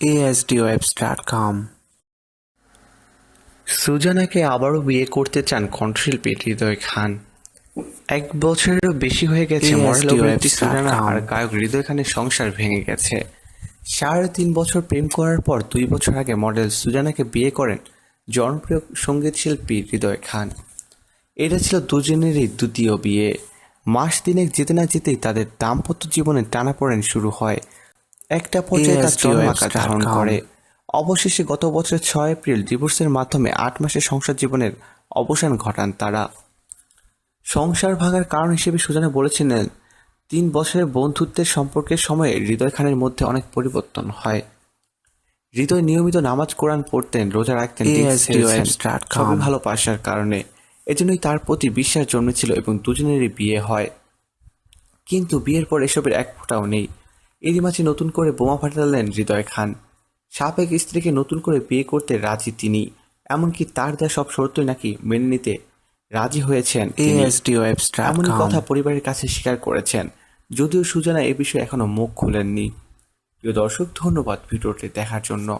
asdwebs.com সুজানাকে আবারও বিয়ে করতে চান কণ্ঠশিল্পী হৃদয় খান। এক বছরেরও বেশি হয়ে গেছে website সুজানা. আর গায়ক হৃদয় খানের সংসার ভেঙে গেছে। সাড়ে তিন বছর প্রেম করার পর দুই বছর আগে মডেল সুজানাকে বিয়ে করেন জনপ্রিয় সংগীত শিল্পী হৃদয় খান। এটা ছিল দুজনেরই দ্বিতীয় বিয়ে। মাস দিনেক যেতে না যেতেই তাদের দাম্পত্য জীবনে টানাপোড়েন শুরু হয়। একটা পর্যায়ে তা ASD চরমাকার ধারণ করে। অবশেষে গত বছরের ছয় এপ্রিল ডিভোর্সের মাধ্যমে আট মাসের সংসার জীবনের অবসান ঘটান তারা। সংসার ভাঙার কারণ হিসেবে সুজানা বলেছিলেন তিন বছরের বন্ধুত্বের সম্পর্কের সময়ে হৃদয় খানের মধ্যে অনেক পরিবর্তন হয়। হৃদয় নিয়মিত নামাজ কোরআন পড়তেন রোজা রাখতেন ভালোবাসার কারণে। এজন্যই তার প্রতি বিশ্বাস জন্মেছিল এবং দুজনেরই বিয়ে হয়। কিন্তু বিয়ের পর এসবের এক ফোঁটাও নেই। এরই মাঝে নতুন করে বোমা ফাটালেন হৃদয় খান। সাবেক স্ত্রীকে নতুন করে বিয়ে করতে রাজি তিনি এমনকি তার দেয়া সব শর্তই নাকি মেনে নিতে রাজি হয়েছেন। এমনই কথা পরিবারের কাছে স্বীকার করেছেন যদিও সুজানা এ বিষয়ে এখনও মুখ খুলেননি। প্রিয় দর্শক ধন্যবাদ ভিডিওটি দেখার জন্য।